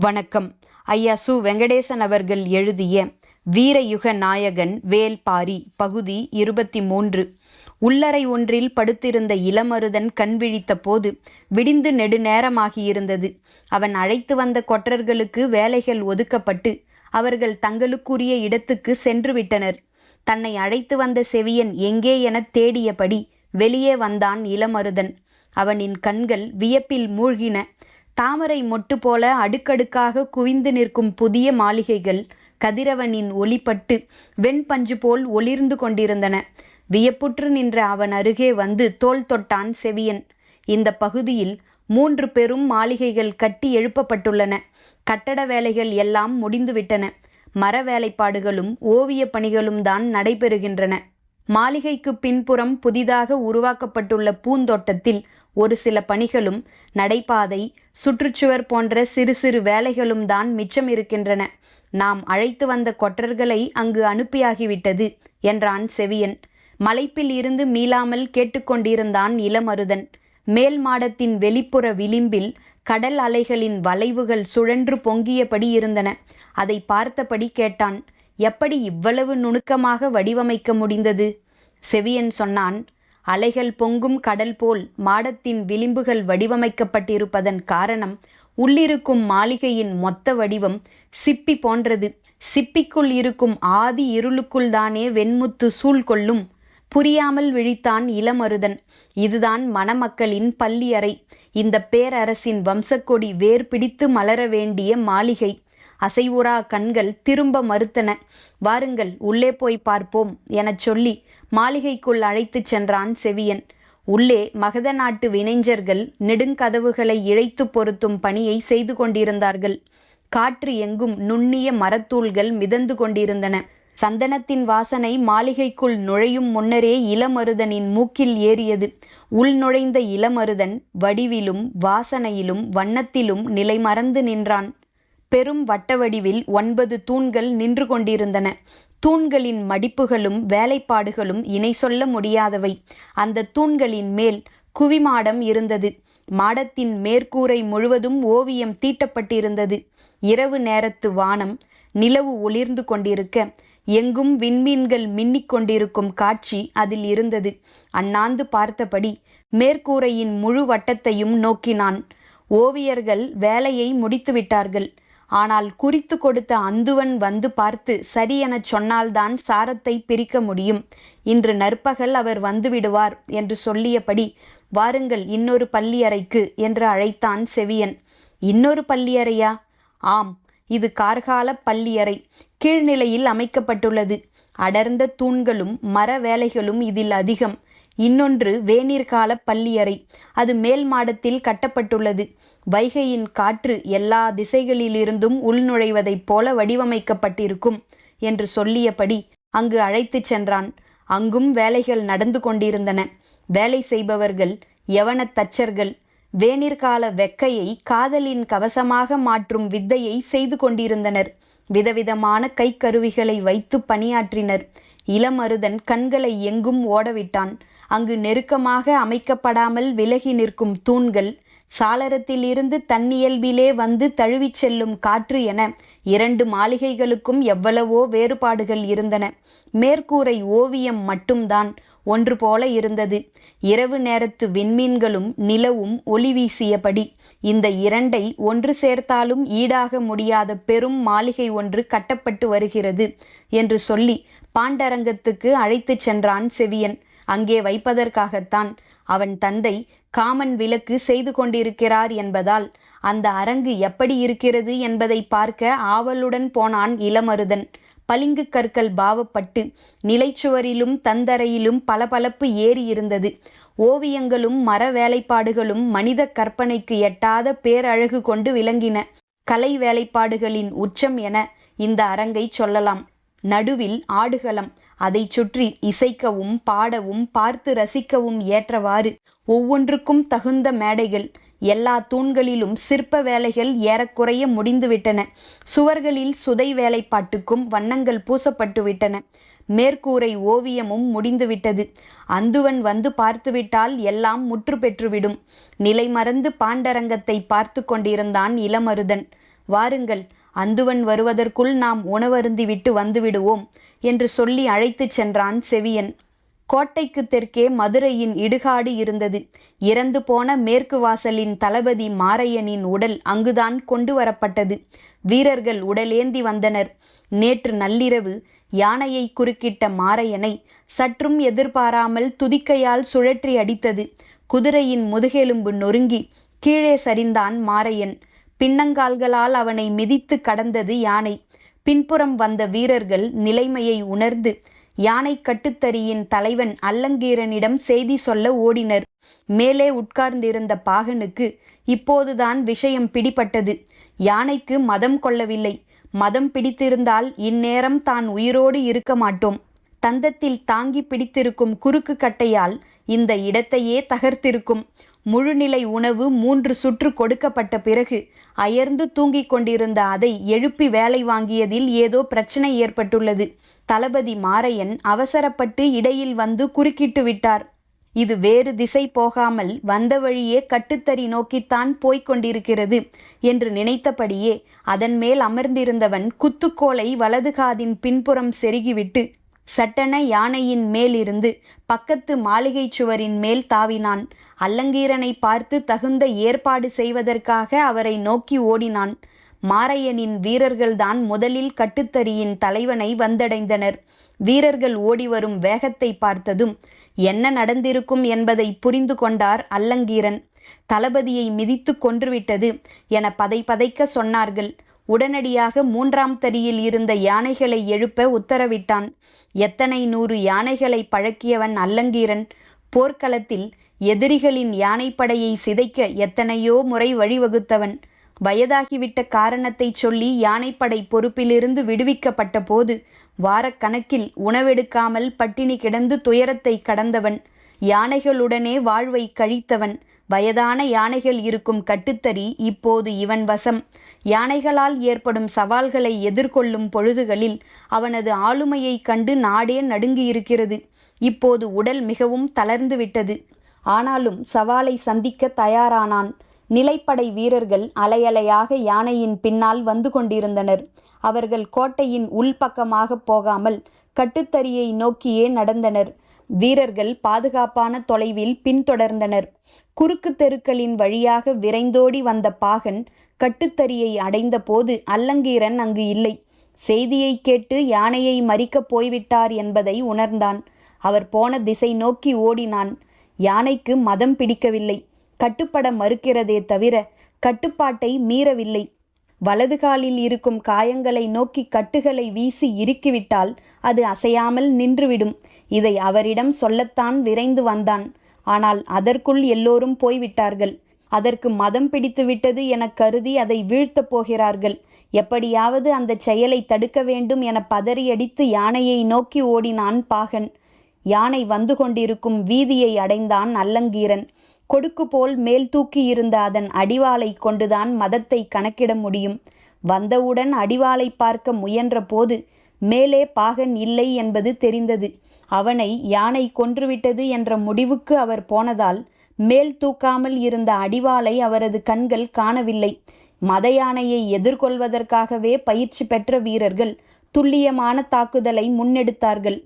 வணக்கம். ஐயா சு. வெங்கடேசன் அவர்கள் எழுதிய வீரயுக நாயகன் வேல்பாரி பகுதி இருபத்தி மூன்று உள்ளறை ஒன்றில் படுத்திருந்த இளமருதன் கண் விழித்த போது விடிந்து நெடுநேரமாகியிருந்தது அவன் அழைத்து வந்த கொற்றர்களுக்கு வேலைகள் ஒதுக்கப்பட்டு அவர்கள் தங்களுக்குரிய இடத்துக்கு சென்று விட்டனர். தன்னை அழைத்து வந்த செவியன் எங்கே எனத் தேடியபடி வெளியே வந்தான் இளமருதன். அவனின் கண்கள் வியப்பில் மூழ்கின. தாமரை மொட்டு போல அடுக்கடுக்காக குவிந்து நிற்கும் புதிய மாளிகைகள் கதிரவனின் ஒளிப்பட்டு வெண்பஞ்சு போல் ஒளிர்ந்து கொண்டிருந்தன. வியப்புற்று நின்ற அவன் அருகே வந்து தோல் தொட்டான் செவியன். இந்த பகுதியில் மூன்று பெரும் மாளிகைகள் கட்டி எழுப்பப்பட்டுள்ளன. கட்டட வேலைகள் எல்லாம் முடிந்துவிட்டன. மர வேலைப்பாடுகளும் ஓவிய பணிகளும் தான் நடைபெறுகின்றன. மாளிகைக்கு பின்புறம் புதிதாக உருவாக்கப்பட்டுள்ள பூந்தோட்டத்தில் ஒரு சில பணிகளும் நடைபாதை சுற்றுச்சுவர் போன்ற சிறு சிறு வேலைகளும் தான் மிச்சம் இருக்கின்றன. நாம் அழைத்து வந்த கொற்றர்களை அங்கு அனுப்பியாகிவிட்டது என்றான் செவியன். மலைப்பில் இருந்து மீளாமல் கேட்டுக்கொண்டிருந்தான் இளமருதன். மேல் மாடத்தின் வெளிப்புற விளிம்பில் கடல் அலைகளின் வளைவுகள் சுழன்று பொங்கியபடி இருந்தன. அதை பார்த்தபடி கேட்டான் எப்படி இவ்வளவு நுணுக்கமாக வடிவமைக்க முடிந்தது? செவியன் சொன்னான் அலைகள் பொங்கும் கடல் போல் மாடத்தின் விளிம்புகள் வடிவமைக்கப்பட்டிருப்பதன் காரணம் உள்ளிருக்கும் மாளிகையின் மொத்த வடிவம் சிப்பி போன்றது. சிப்பிக்குள் இருக்கும் ஆதி இருளுக்குள் தானே வெண்முத்து சூழ்கொள்ளும் புரியாமல் விழித்தான் இளமருதன். இதுதான் மணமக்களின் பள்ளியறை. இந்த பேரரசின் வம்சக்கொடி வேர் பிடித்து மலர வேண்டிய மாளிகை. அசைவுறா கண்கள் திரும்ப மறுத்தன. வாருங்கள் உள்ளே போய் பார்ப்போம் எனச் சொல்லி மாளிகைக்குள் அழைத்துச் சென்றான் செவியன். உள்ளே மகத நாட்டு வினைஞர்கள் நெடுங்கதவுகளை இழைத்து பொருத்தும் பணியை செய்து கொண்டிருந்தார்கள். காற்று எங்கும் நுண்ணிய மரத்தூள்கள் மிதந்து கொண்டிருந்தன. சந்தனத்தின் வாசனை மாளிகைக்குள் நுழையும் முன்னரே இளமருதனின் மூக்கில் ஏறியது. உள் நுழைந்த இளமருதன் வடிவிலும் வாசனையிலும் வண்ணத்திலும் நிலைமறந்து நின்றான். பெரும் வட்ட வடிவில் ஒன்பது தூண்கள் நின்று கொண்டிருந்தன. தூண்களின் மடிப்புகளும் வேலைப்பாடுகளும் இணை சொல்ல முடியாதவை. அந்த தூண்களின் மேல் குவிமாடம் இருந்தது. மாடத்தின் மேற்கூரை முழுவதும் ஓவியம் தீட்டப்பட்டிருந்தது. இரவு நேரத்து வானம் நிலவு ஒளிர்ந்து கொண்டிருக்க எங்கும் விண்மீன்கள் மின்னிக் கொண்டிருக்கும் காட்சி அதில் இருந்தது. அண்ணாந்து பார்த்தபடி மேற்கூரையின் முழு வட்டத்தையும் நோக்கினான். ஓவியர்கள் வேலையை முடித்துவிட்டார்கள். ஆனால் குறித்து கொடுத்த அந்துவன் வந்து பார்த்து சரி எனச் சொன்னால்தான் சாரத்தை பிரிக்க முடியும். இன்று நற்பகல் அவர் வந்துவிடுவார் என்று சொல்லியபடி வாருங்கள் இன்னொரு பள்ளியறைக்கு என்று அழைத்தான் செவியன். இன்னொரு பள்ளியறையா? ஆம் இது கார்கால பள்ளியறை. கீழ்நிலையில் அமைக்கப்பட்டுள்ளது. அடர்ந்த தூண்களும் மர வேலைகளும் இதில் அதிகம். இன்னொன்று வேநீர்கால பள்ளியறை. அது மேல் மாடத்தில் கட்டப்பட்டுள்ளது. வைகையின் காற்று எல்லா திசைகளிலிருந்தும் உள்நுழைவதைப் போல வடிவமைக்கப்பட்டிருக்கும் என்று சொல்லியபடி அங்கு அழைத்துச் சென்றான். அங்கும் வேலைகள் நடந்து கொண்டிருந்தன. வேலை செய்பவர்கள் யவனத் தச்சர்கள் வேணிற்கால வெக்கையை காதலின் கவசமாக மாற்றும் வித்தையை செய்து கொண்டிருந்தனர். விதவிதமான கைக்கருவிகளை வைத்து பணியாற்றினர். இளமருதன் கண்களை எங்கும் ஓடவிட்டான். அங்கு நெருக்கமாக அமைக்கப்படாமல் விலகி நிற்கும் தூண்கள் சாளரத்திலிருந்து தன்னியல்பிலே வந்து தழுவிச் செல்லும் காற்று என இரண்டு மாளிகைகளுக்கும் எவ்வளவோ வேறுபாடுகள் இருந்தன. மேற்கூரை ஓவியம் மட்டும்தான் ஒன்று போல இருந்தது. இரவு நேரத்து விண்மீன்களும் நிலவும் ஒளி வீசியபடி இந்த இரண்டை ஒன்று சேர்த்தாலும் ஈடாக முடியாத பெரும் மாளிகை ஒன்று கட்டப்பட்டு வருகிறது என்று சொல்லி பாண்டரங்கத்துக்கு அழைத்துச் சென்றான் செவியன். அங்கே வைப்பதற்காகத்தான் அவன் தந்தை காமன் விலக்கு செய்து கொண்டிருக்கிறார் என்பதால் அந்த அரங்கு எப்படி இருக்கிறது என்பதை பார்க்க ஆவலுடன் போனான் இளமருதன். பளிங்கு கற்கள் பாவப்பட்டு நிலைச்சுவரிலும் தந்தரையிலும் பளபளப்பு ஏறி இருந்தது. ஓவியங்களும் மர வேலைப்பாடுகளும் மனித கற்பனைக்கு எட்டாத பேரழகு கொண்டு விளங்கின. கலை வேலைப்பாடுகளின் உச்சம் என இந்த அரங்கை சொல்லலாம். நடுவில் ஆடுகளம் அதை சுற்றி இசைக்கவும் பாடவும் பார்த்து ரசிக்கவும் ஏற்றவாறு ஒவ்வொன்றுக்கும் தகுந்த மேடைகள். எல்லா தூண்களிலும் சிற்ப வேலைகள் ஏறக்குறைய முடிந்துவிட்டன. சுவர்களில் சுதை வேலைப்பாட்டுக்கும் வண்ணங்கள் பூசப்பட்டுவிட்டன. மேற்கூரை ஓவியமும் முடிந்துவிட்டது. அந்துவன் வந்து பார்த்துவிட்டால் எல்லாம் முற்று பெற்றுவிடும். நிலை மறந்து பாண்டரங்கத்தை பார்த்து கொண்டிருந்தான் இளமருதன். வாருங்கள் அந்துவன் வருவதற்குள் நாம் உணவருந்திவிட்டு வந்துவிடுவோம் என்று சொல்லி அழைத்துச் சென்றான் செவியன். கோட்டைக்கு தெற்கே மதுரையின் இடுகாடு இருந்தது. இறந்து போன மேற்கு வாசலின் தளபதி மாரையனின் உடல் அங்குதான் கொண்டு வரப்பட்டது. வீரர்கள் உடலேந்தி வந்தனர். நேற்று நள்ளிரவு யானையை குறுக்கிட்ட மாரையனை சற்றும் எதிர்பாராமல் துதிக்கையால் சுழற்றி அடித்தது. குதிரையின் முதுகெலும்பு நொறுங்கி கீழே சரிந்தான் மாரையன். பின்னங்கால்களால் அவனை மிதித்து கடந்தது யானை. பின்புறம் வந்த வீரர்கள் நிலைமையை உணர்ந்து யானை கட்டுத்தறியின் தலைவன் அல்லங்கீரனிடம் செய்தி சொல்ல ஓடினர். மேலே உட்கார்ந்திருந்த பாகனுக்கு இப்போதுதான் விஷயம் பிடிபட்டது. யானைக்கு மதம் கொள்ளவில்லை. மதம் பிடித்திருந்தால் இந்நேரம் தான் உயிரோடு இருக்க மாட்டோம். தந்தத்தில் தாங்கி பிடித்திருக்கும் குறுக்கு கட்டையால் இந்த இடத்தையே தகர்த்திருக்கும். முழுநிலை உணவு மூன்று சுற்று கொடுக்கப்பட்ட பிறகு அயர்ந்து தூங்கிக் கொண்டிருந்த அதை எழுப்பி வேலை வாங்கியதில் ஏதோ பிரச்சனை ஏற்பட்டுள்ளது. தளபதி மாரையன் அவசரப்பட்டு இடையில் வந்து குறுக்கிட்டு விட்டார். இது வேறு திசை போகாமல் வந்த வழியே கட்டுத்தறி நோக்கித்தான் போய்க் கொண்டிருக்கிறது என்று நினைத்தபடியே அதன் மேல் அமர்ந்திருந்தவன் குத்துக்கோலை வலது காதின் பின்புறம் செருகிவிட்டு சட்டென யானையின் மேலிருந்து பக்கத்து மாளிகை சுவரின் மேல் தாவினான். அல்லங்கீரனை பார்த்து தகுந்த ஏற்பாடு செய்வதற்காக அவரை நோக்கி ஓடினான். மாரையனின் வீரர்கள்தான் முதலில் கட்டுத்தறியின் தலைவனை வந்தடைந்தனர். வீரர்கள் ஓடிவரும் வேகத்தை பார்த்ததும் என்ன நடந்திருக்கும் என்பதை புரிந்து கொண்டார் அல்லங்கீரன். தளபதியை மிதித்து கொன்றுவிட்டது என பதை பதைக்க சொன்னார்கள். உடனடியாக மூன்றாம் தரியில் இருந்த யானைகளை எழுப்ப உத்தரவிட்டான். எத்தனை நூறு யானைகளை பழக்கியவன் அல்லங்கீரன். போர்க்களத்தில் எதிரிகளின் யானைப்படையை சிதைக்க எத்தனையோ முறை வழிவகுத்தவன். வயதாகிவிட்ட காரணத்தை சொல்லி யானைப்படை பொறுப்பிலிருந்து விடுவிக்கப்பட்ட போது வாரக்கணக்கில் உணவெடுக்காமல் பட்டினி கிடந்து துயரத்தை கடந்தவன். யானைகளுடனே வாழ்வை கழித்தவன். வயதான யானைகள் இருக்கும் கட்டுத்தறி இப்போது இவன் வசம். யானைகளால் ஏற்படும் சவால்களை எதிர்கொள்ளும் பொழுதுகளில் அவனது ஆளுமையைக் கண்டு நாடே நடுங்கியிருக்கிறது. இப்போது உடல் மிகவும் தளர்ந்து விட்டது ஆனாலும் சவாலை சந்திக்க தயாரானான். நிலைப்படை வீரர்கள் அலையலையாக யானையின் பின்னால் வந்து கொண்டிருந்தனர். அவர்கள் கோட்டையின் உள்பக்கமாக போகாமல் கட்டுத்தறியை நோக்கியே நடந்தனர். வீரர்கள் பாதுகாப்பான தொலைவில் பின்தொடர்ந்தனர். குறுக்கு தெருக்களின் வழியாக விரைந்தோடி வந்த பாகன் கட்டுத்தறியை அடைந்தபோது அல்லங்கீரன் அங்கு இல்லை. செய்தியை கேட்டு யானையை மறிக்கப் போய்விட்டார் என்பதை உணர்ந்தான். அவர் போன திசை நோக்கி ஓடினான். யானைக்கு மதம் பிடிக்கவில்லை. கட்டுப்பட மறுக்கிறதே தவிர கட்டுப்பாட்டை மீறவில்லை. வலது காலில் இருக்கும் காயங்களை நோக்கி கட்டுகளை வீசி இறுக்கிவிட்டால் அது அசையாமல் நின்றுவிடும். இதை அவரிடம் சொல்லத்தான் விரைந்து வந்தான். ஆனால் அதற்குள் எல்லோரும் போய்விட்டார்கள். அதற்கு மதம் பிடித்துவிட்டது என கருதி அதை வீழ்த்தப் போகிறார்கள். எப்படியாவது அந்த செயலை தடுக்க வேண்டும் என பதறியடித்து யானையை நோக்கி ஓடினான் பாகன். யானை வந்து கொண்டிருக்கும் வீதியை அடைந்தான் அல்லங்கீரன். கொடுக்கு போல் மேல் தூக்கி இருந்த அதன் அடிவாளை கொண்டுதான் மதத்தை கணக்கிட முடியும். வந்தவுடன் அடிவாளை பார்க்க முயன்ற போது மேலே பாகன் இல்லை என்பது தெரிந்தது. அவனை யானை கொன்றுவிட்டது என்ற முடிவுக்கு அவர் போனதால் மேல் தூக்காமல் இருந்த அடிவாளை அவரது கண்கள் காணவில்லை. மத யானையை எதிர்கொள்வதற்காகவே பயிற்சி பெற்ற வீரர்கள் துல்லியமான தாக்குதலை முன்னெடுத்தார்கள்.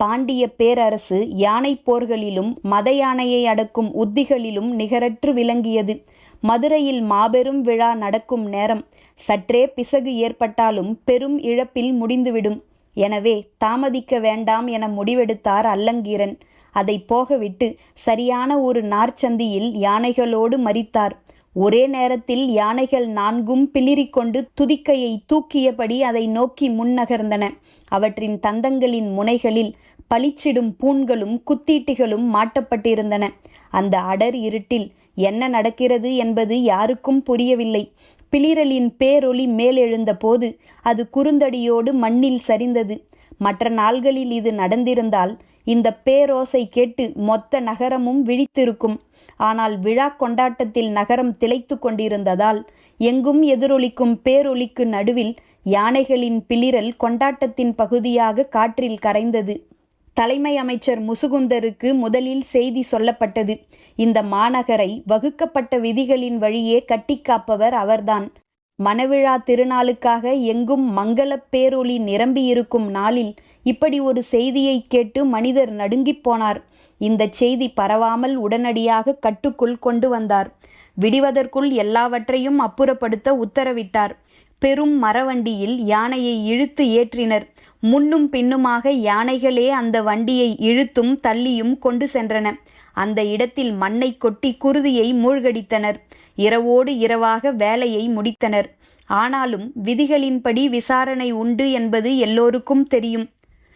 பாண்டிய பேரரசு யானை போர்களிலும் மத யானையை அடக்கும் உத்திகளிலும் நிகரற்று விளங்கியது. மதுரையில் மாபெரும் விழா நடக்கும் நேரம். சற்றே பிசகு ஏற்பட்டாலும் பெரும் இழப்பில் முடிந்துவிடும். எனவே தாமதிக்க வேண்டாம் என முடிவெடுத்தார் அல்லங்கீரன். அதை போகவிட்டு சரியான ஒரு நார்ச்சந்தியில் யானைகளோடு மறித்தார் ஒரே நேரத்தில் யானைகள் நான்கும் பிளிரிக்கொண்டு துதிக்கையை தூக்கியபடி அதை நோக்கி முன்னகர்ந்தன. அவற்றின் தந்தங்களின் முனைகளில் பளிச்சிடும் பூண்களும் குத்தீட்டிகளும் மாட்டப்பட்டிருந்தன. அந்த அடர் இருட்டில் என்ன நடக்கிறது என்பது யாருக்கும் புரியவில்லை. பிளிரலின் பேரொளி மேலெழுந்த போது அது குறுந்தடியோடு மண்ணில் சரிந்தது. மற்ற நாள்களில் இது நடந்திருந்தால் இந்த பேரோசை கேட்டு மொத்த நகரமும் விழித்திருக்கும். ஆனால் விழா கொண்டாட்டத்தில் நகரம் திளைத்து கொண்டிருந்ததால் எங்கும் எதிரொலிக்கும் பேரொலிக்கு நடுவில் யானைகளின் பிளிரல் கொண்டாட்டத்தின் பகுதியாக காற்றில் கரைந்தது. தலைமை அமைச்சர் முசுகுந்தருக்கு முதலில் செய்தி சொல்லப்பட்டது. இந்த மாநகரை வகுக்கப்பட்ட விதிகளின் வழியே கட்டிக்காப்பவர் அவர்தான். மணவிழா திருநாளுக்காக எங்கும் மங்களப் பேரொளி நிரம்பியிருக்கும் நாளில் இப்படி ஒரு செய்தியைக் கேட்டு மனிதர் நடுங்கிப் போனார். இந்த செய்தி பரவாமல் உடனடியாக கட்டுக்குள் கொண்டு வந்தார். விடிவதற்குள் எல்லாவற்றையும் அப்புறப்படுத்த உத்தரவிட்டார். பெரும் மரவண்டியில் யானையை இழுத்து ஏற்றினர். முன்னும் பின்னுமாக யானைகளே அந்த வண்டியை இழுத்தும் தள்ளியும் கொண்டு சென்றன. அந்த இடத்தில் மண்ணை கொட்டி குருதியை மூழ்கடித்தனர். இரவோடு இரவாக வேலையை முடித்தனர். ஆனாலும் விதிகளின்படி விசாரணை உண்டு என்பது எல்லோருக்கும் தெரியும்.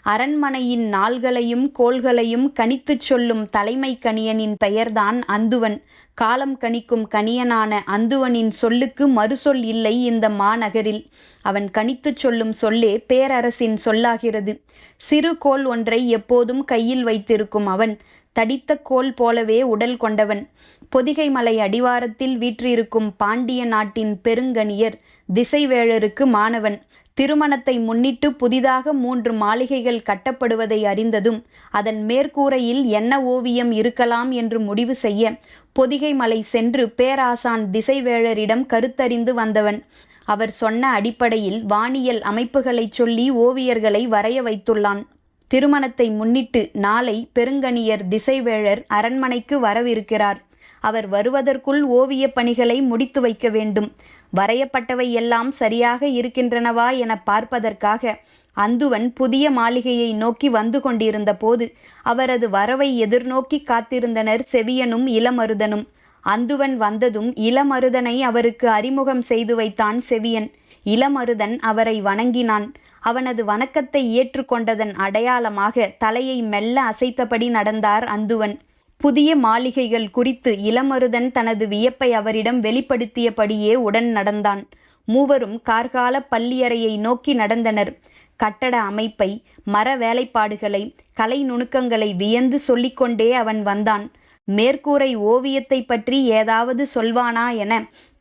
அரண்மனையின் நாள்களையும் கோள்களையும் கணித்துச் சொல்லும் தலைமை கணியனின் பெயர்தான் அந்துவன். காலம் கணிக்கும் கணியனான அந்துவனின் சொல்லுக்கு மறுசொல் இல்லை இந்த மாநகரில். அவன் கணித்துச் சொல்லும் சொல்லே பேரரசின் சொல்லாகிறது. சிறு கோல் ஒன்றை எப்போதும் கையில் வைத்திருக்கும் அவன் தடித்த கோல் போலவே உடல் கொண்டவன். பொதிகை மலை அடிவாரத்தில் வீற்றிருக்கும் பாண்டிய நாட்டின் பெருங்கணியர் திசைவேழருக்கு மாணவன். திருமணத்தை முன்னிட்டு புதிதாக மூன்று மாளிகைகள் கட்டப்படுவதை அறிந்ததும் அதன் மேற்கூரையில் என்ன ஓவியம் இருக்கலாம் என்று முடிவு செய்ய பொதிகை மலை சென்று பேராசான் திசைவேழரிடம் கருத்தறிந்து வந்தவன். அவர் சொன்ன அடிப்படையில் வானியல் அமைப்புகளைச் சொல்லி ஓவியர்களை வரைய வைத்துள்ளான். திருமணத்தை முன்னிட்டு நாளை பெருங்கணியர் திசைவேழர் அரண்மனைக்கு வரவிருக்கிறார். அவர் வருவதற்குள் ஓவியப் பணிகளை முடித்து வைக்க வேண்டும். வரையப்பட்டவை எல்லாம் சரியாக இருக்கின்றனவா என பார்ப்பதற்காக அந்துவன் புதிய மாளிகையை நோக்கி வந்து கொண்டிருந்த போது அவரது வரவை எதிர்நோக்கி காத்திருந்தனர் செவியனும் இளமருதனும். அந்துவன் வந்ததும் இளமருதனை அவருக்கு அறிமுகம் செய்து வைத்தான் செவியன். இளமருதன் அவரை வணங்கினான். அவனது வணக்கத்தை ஏற்றுக்கொண்டதன் அடையாளமாக தலையை மெல்ல அசைத்தபடி நடந்தார் அந்துவன். புதிய மாளிகைகள் குறித்து இளமருதன் தனது வியப்பை அவரிடம் வெளிப்படுத்தியபடியே உடன் நடந்தான். மூவரும் கார்கால பள்ளியறையை நோக்கி நடந்தனர். கட்டட அமைப்பை மர வேலைப்பாடுகளை கலை நுணுக்கங்களை வியந்து சொல்லிக்கொண்டே அவன் வந்தான். மேற்கூரை ஓவியத்தை பற்றி ஏதாவது சொல்வானா என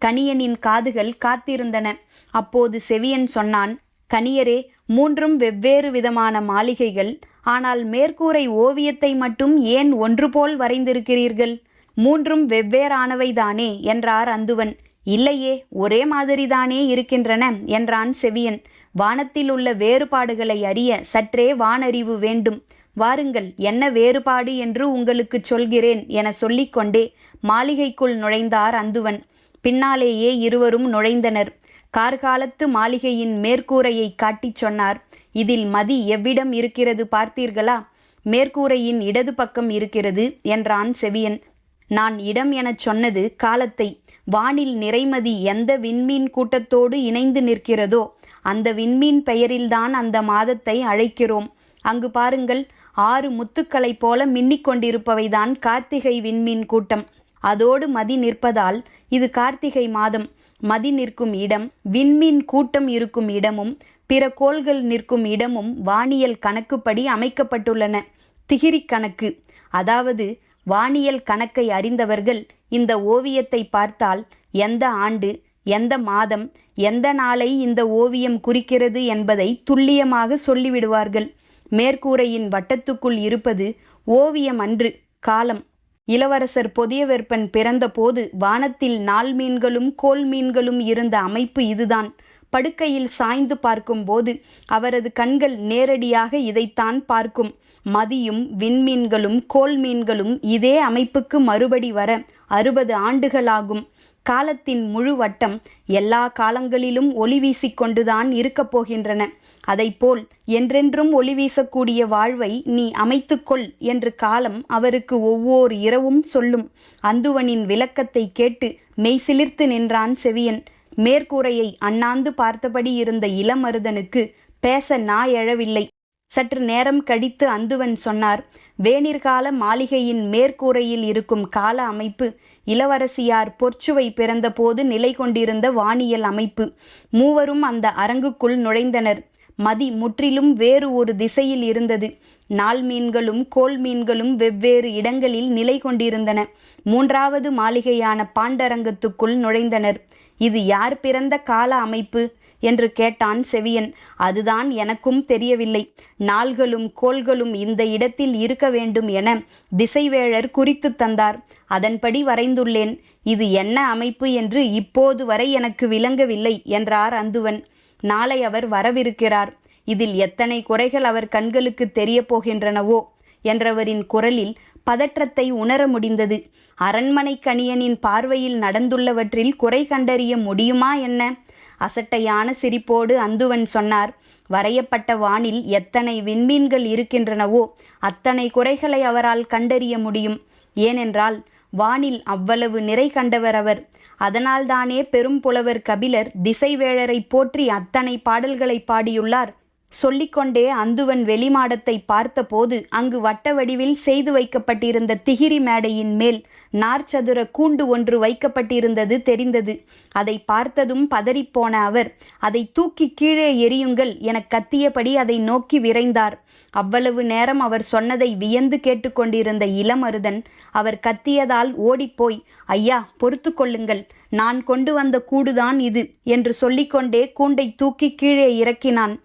கணியனின் காதுகள் காத்திருந்தன. அப்போது செவியன் சொன்னான் கணியரே மூன்றும் வெவ்வேறு விதமான மாளிகைகள் ஆனால் மேற்கூரை ஓவியத்தை மட்டும் ஏன் ஒன்று போல் வரைந்திருக்கிறீர்கள்? மூன்றும் வெவ்வேறானவைதானே என்றார் அந்துவன். இல்லையே ஒரே மாதிரிதானே இருக்கின்றன என்றான் செவியன். வானத்தில் உள்ள வேறுபாடுகளை அறிய சற்றே வானறிவு வேண்டும். வாருங்கள் என்ன வேறுபாடு என்று உங்களுக்கு சொல்கிறேன் என சொல்லிக்கொண்டே மாளிகைக்குள் நுழைந்தார் அந்துவன். பின்னாலேயே இருவரும் நுழைந்தனர். கார்காலத்து மாளிகையின் மேற்கூரையை காட்டிச் சொன்னார். இதில் மதி எவ்விடம் இருக்கிறது பார்த்தீர்களா? மேற்கூரையின் இடது பக்கம் இருக்கிறது என்றான் செவியன். நான் இடம் எனச் சொன்னது காலத்தை. வானில் நிறைமதி எந்த விண்மீன் கூட்டத்தோடு இணைந்து நிற்கிறதோ அந்த விண்மீன் பெயரில்தான் அந்த மாதத்தை அழைக்கிறோம். அங்கு பாருங்கள் ஆறு முத்துக்களைப் போல மின்னிக் கொண்டிருப்பவைதான் கார்த்திகை விண்மீன் கூட்டம். அதோடு மதி நிற்பதால் இது கார்த்திகை மாதம். மதி நிற்கும் இடம் விண்மீன் கூட்டம் இருக்கும் இடமும் பிற கோள்கள் நிற்கும் இடமும் வானியல் கணக்குப்படி அமைக்கப்பட்டுள்ளன. திகிரி கணக்கு. அதாவது வானியல் கணக்கை அறிந்தவர்கள் இந்த ஓவியத்தை பார்த்தால் எந்த ஆண்டு எந்த மாதம் எந்த நாளை இந்த ஓவியம் குறிக்கிறது என்பதை துல்லியமாக சொல்லிவிடுவார்கள். மேற்கூரையின் வட்டத்துக்குள் இருப்பது ஓவியம் அன்று காலம். இளவரசர் பொதியவெற்பன் பிறந்தபோது வானத்தில் நாள் மீன்களும் கோல் மீன்களும் இருந்த அமைப்பு இதுதான். படுக்கையில் சாய்ந்து பார்க்கும்போது அவரது கண்கள் நேரடியாக இதைத்தான் பார்க்கும். மதியும் விண்மீன்களும் கோல் மீன்களும் இதே அமைப்புக்கு மறுபடி வர அறுபது ஆண்டுகளாகும். காலத்தின் முழு வட்டம் எல்லா காலங்களிலும் ஒளி வீசிக்கொண்டுதான் இருக்கப் போகின்றன. அதைப்போல் என்றென்றும் ஒளி வீசக்கூடிய வாழ்வை நீ அமைத்துக்கொள் என்று காலம் அவருக்கு ஒவ்வொரு இரவும் சொல்லும். அந்துவனின் விளக்கத்தை கேட்டு மெய்சிலிர்த்து நின்றான் செவியன். மேற்கூரையை அண்ணாந்து பார்த்தபடி இருந்த இளமருதனுக்கு பேச நாய் எழவில்லை சற்று நேரம் கழித்து அந்துவன் சொன்னார் வேணிற்கால மாளிகையின் மேற்கூரையில் இருக்கும் கால அமைப்பு இளவரசியார் பொற்சுவை பிறந்தபோது நிலை கொண்டிருந்த வானியல் அமைப்பு. மூவரும் அந்த அரங்குக்குள் நுழைந்தனர். மதி முற்றிலும் வேறு ஒரு திசையில் இருந்தது. நாள் மீன்களும் கோல் மீன்களும் வெவ்வேறு இடங்களில் நிலை கொண்டிருந்தன. மூன்றாவது மாளிகையான பாண்டரங்கத்துக்குள் நுழைந்தனர். இது யார் பிறந்த கால அமைப்பு? என்று கேட்டான் செவியன். அதுதான் எனக்கும் தெரியவில்லை. நாள்களும் கோள்களும் இந்த இடத்தில் இருக்க வேண்டும் என திசைவேழர் குறித்து தந்தார். அதன்படி வரைந்துள்ளேன். இது என்ன அமைப்பு என்று இப்போது வரை எனக்கு விளங்கவில்லை என்றார் அந்துவன். நாளை அவர் வரவிருக்கிறார். இதில் எத்தனை குறைகள் அவர் கண்களுக்கு தெரியப் போகின்றனவோ? என்றவரின் குரலில் பதற்றத்தை உணர முடிந்தது. அரண்மனை கணியனின் பார்வையில் நடந்துள்ளவற்றில் குறை கண்டறிய முடியுமா என்ன? அசட்டையான சிரிப்போடு அந்துவன் சொன்னார். வரையப்பட்ட வானில் எத்தனை விண்மீன்கள் இருக்கின்றனவோ அத்தனை குறைகளை அவரால் கண்டறிய முடியும். ஏனென்றால் வானில் அவ்வளவு நிறை கண்டவர் அவர். அதனால்தானே பெரும் புலவர் கபிலர் திசைவேழரை போற்றி அத்தனை பாடல்களை பாடியுள்ளார். சொல்லிக்கொண்டே அந்துவன் வெளிமாடத்தை பார்த்தபோது அங்கு வட்ட வடிவில் செய்து வைக்கப்பட்டிருந்த திகிரி மேடையின் மேல் நார்ச்சதுர கூண்டு ஒன்று வைக்கப்பட்டிருந்தது தெரிந்தது. அதை பார்த்ததும் பதறிப்போன அவர் அதை தூக்கி கீழே எரியுங்கள் என கத்தியபடி அதை நோக்கி விரைந்தார். அவ்வளவு நேரம் அவர் சொன்னதை வியந்து கேட்டுக்கொண்டிருந்த இளமருதன் அவர் கத்தியதால் ஓடிப்போய் ஐயா பொறுத்து கொள்ளுங்கள். நான் கொண்டு வந்த கூடுதான் இது என்று சொல்லிக்கொண்டே கூண்டை தூக்கி கீழே இறக்கினான்.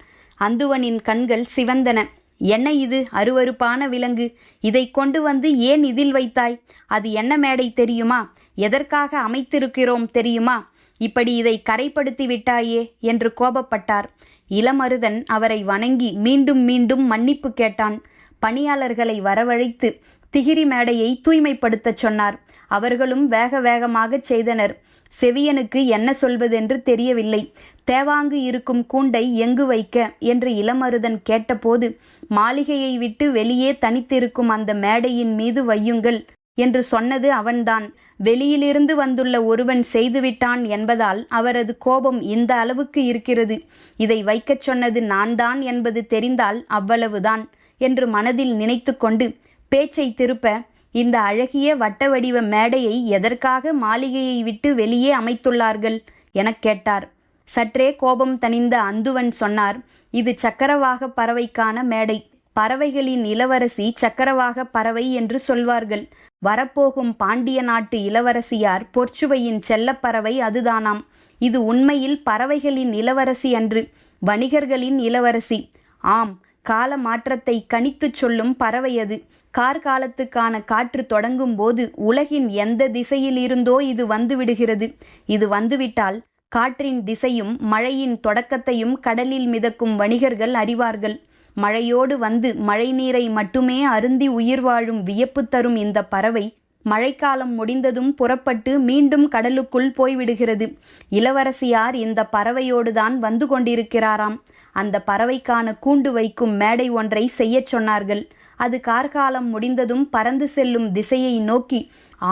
அந்துவனின் கண்கள் சிவந்தன. என்ன இது? அருவருப்பான விலங்கு. இதை கொண்டு வந்து ஏன் இதில் வைத்தாய்? அது என்ன மேடை தெரியுமா? எதற்காக அமைத்திருக்கிறோம் தெரியுமா? இப்படி இதை கரைப்படுத்தி விட்டாயே என்று கோபப்பட்டார். இளமருதன் அவரை வணங்கி மீண்டும் மீண்டும் மன்னிப்பு கேட்டான். பணியாளர்களை வரவழைத்து திகிரி மேடையை தூய்மைப்படுத்தச் சொன்னார். அவர்களும் வேக வேகமாகச் செய்தனர். செவியனுக்கு என்ன சொல்வதென்று தெரியவில்லை. தேவாங்கு இருக்கும் கூண்டை எங்கு வைக்க? என்று இளமருதன் கேட்டபோது மாளிகையை விட்டு வெளியே தனித்திருக்கும் அந்த மேடையின் மீது வையுங்கள் என்று சொன்னது அவன்தான். வெளியிலிருந்து வந்துள்ள ஒருவன் செய்துவிட்டான் என்பதால் அவரது கோபம் இந்த அளவுக்கு இருக்கிறது. இதை வைக்கச் சொன்னது நான் தான் என்பது தெரிந்தால் அவ்வளவுதான் என்று மனதில் நினைத்து கொண்டு பேச்சை திருப்ப இந்த அழகிய வட்ட வடிவ மேடையை எதற்காக மாளிகையை விட்டு வெளியே அமைத்துள்ளார்கள்? எனக் கேட்டார். சற்றே கோபம் தணிந்த அந்துவன் சொன்னார் இது சக்கரவாக பறவைக்கான மேடை. பறவைகளின் இளவரசி சக்கரவாக பறவை என்று சொல்வார்கள். வரப்போகும் பாண்டிய நாட்டு இளவரசியார் பொற்சுவையின் செல்லப்பறவை அதுதானாம். இது உண்மையில் பறவைகளின் இளவரசி அன்று வணிகர்களின் இளவரசி. ஆம் கால மாற்றத்தை கணித்துச் சொல்லும் பறவை அது. கார்காலத்துக்கான காற்று தொடங்கும் போது உலகின் எந்த திசையில் இருந்தோ இது வந்துவிடுகிறது. இது வந்துவிட்டால் காற்றின் திசையும் மழையின் தொடக்கத்தையும் கடலில் மிதக்கும் வணிகர்கள் அறிவார்கள். மழையோடு வந்து மழை நீரை மட்டுமே அருந்தி உயிர் வாழும் வியப்பு தரும் இந்த பறவை மழைக்காலம் முடிந்ததும் புறப்பட்டு மீண்டும் கடலுக்குள் போய்விடுகிறது. இளவரசியார் இந்த பறவையோடுதான் வந்து கொண்டிருக்கிறாராம். அந்த பறவைக்கான கூண்டு வைக்கும் மேடை ஒன்றை செய்யச் சொன்னார்கள். அது கார்காலம் முடிந்ததும் பறந்து செல்லும் திசையை நோக்கி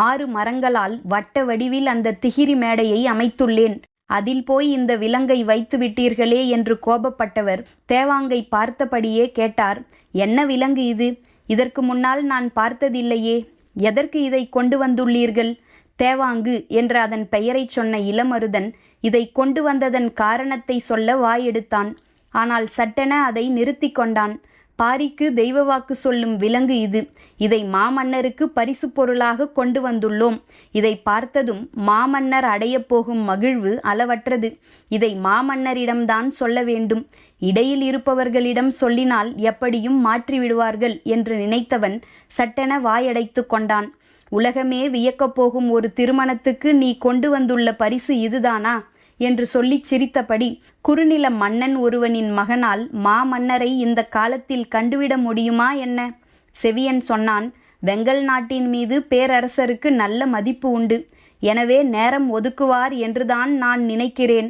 ஆறு மரங்களால் வட்ட வடிவில் அந்த திகிரி மேடையை அமைத்துள்ளேன். அதில் போய் இந்த விலங்கை வைத்து விட்டீர்களே என்று கோபப்பட்டவர் தேவாங்கை பார்த்தபடியே கேட்டார் என்ன விலங்கு இது? இதற்கு முன்னால் நான் பார்த்ததில்லையே. எதற்கு இதை கொண்டு வந்துள்ளீர்கள்? தேவாங்கு என்ற அதன் பெயரைச் சொன்ன இளமருதன் இதை கொண்டு வந்ததன் காரணத்தை சொல்ல வாயெடுத்தான். ஆனால் சட்டென அதை நிறுத்தி கொண்டான். பாரிக்கு தெய்வ வாக்கு சொல்லும் விலங்கு இது. இதை மாமன்னருக்கு பரிசு பொருளாக கொண்டு வந்துள்ளோம். இதை பார்த்ததும் மாமன்னர் அடையப் போகும் மகிழ்வு அளவற்றது. இதை மாமன்னரிடம்தான் சொல்ல வேண்டும். இடையில் இருப்பவர்களிடம் சொல்லினால் எப்படியும் மாற்றிவிடுவார்கள் என்று நினைத்தவன் சட்டென வாயடைத்து கொண்டான். உலகமே வியக்கப் போகும் ஒரு திருமணத்துக்கு நீ கொண்டு வந்துள்ள பரிசு இதுதானா? என்று சொல்லிச் சிரித்தபடி குறுநில மன்னன் ஒருவனின் மகனால் மாமன்னரை இந்த காலத்தில் கண்டுவிட முடியுமா என்ன? செவியன் சொன்னான் வெங்கல் நாட்டின் மீது பேரரசருக்கு நல்ல மதிப்பு உண்டு. எனவே நேரம் ஒதுக்குவார் என்றுதான் நான் நினைக்கிறேன்.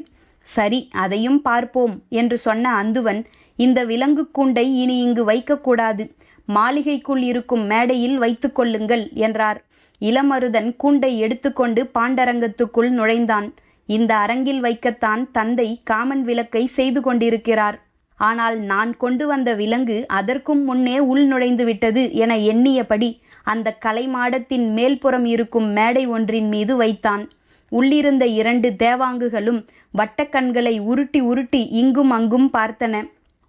சரி அதையும் பார்ப்போம் என்று சொன்ன அந்துவன் இந்த விலங்கு கூண்டை இனி இங்கு வைக்கக்கூடாது மாளிகைக்குள் இருக்கும் மேடையில் வைத்து கொள்ளுங்கள் என்றார். இளமருதன் கூண்டை எடுத்துக்கொண்டு பாண்டரங்கத்துக்குள் நுழைந்தான். இந்த அரங்கில் வைக்கத்தான் தந்தை காமன் விளக்கை செய்து கொண்டிருக்கிறார். ஆனால் நான் கொண்டு வந்த விலங்கு அதற்கும் முன்னே உள் நுழைந்து விட்டது என எண்ணியபடி அந்த கலைமாடத்தின் மேல்புறம் இருக்கும் மேடை ஒன்றின் மீது வைத்தான். உள்ளிருந்த இரண்டு தேவாங்குகளும் வட்டக்கண்களை உருட்டி உருட்டி இங்கும் அங்கும் பார்த்தன.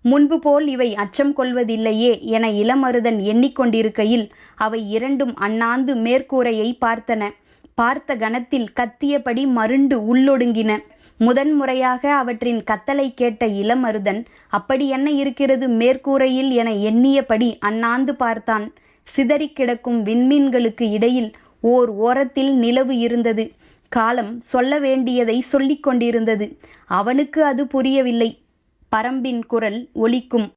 முன்பு போல் இவை அச்சம் கொள்வதில்லையே என இளமருதன் எண்ணிக்கொண்டிருக்கையில் அவை இரண்டும் அண்ணாந்து மேற்கூரையை பார்த்தன. பார்த்த கணத்தில் கத்தியபடி மருண்டு உள்ளொடுங்கின. முதன்முறையாக அவற்றின் கத்தலை கேட்ட இளமருதன் அப்படி என்ன இருக்கிறது மேற்கூரையில்? என எண்ணியபடி அண்ணாந்து பார்த்தான். சிதறிக் கிடக்கும் விண்மீன்களுக்கு இடையில் ஓர் ஓரத்தில் நிலவு இருந்தது. காலம் சொல்ல வேண்டியதை சொல்லிக் கொண்டிருந்தது. அவனுக்கு அது புரியவில்லை. பரம்பின் குரல் ஒலிக்கும்.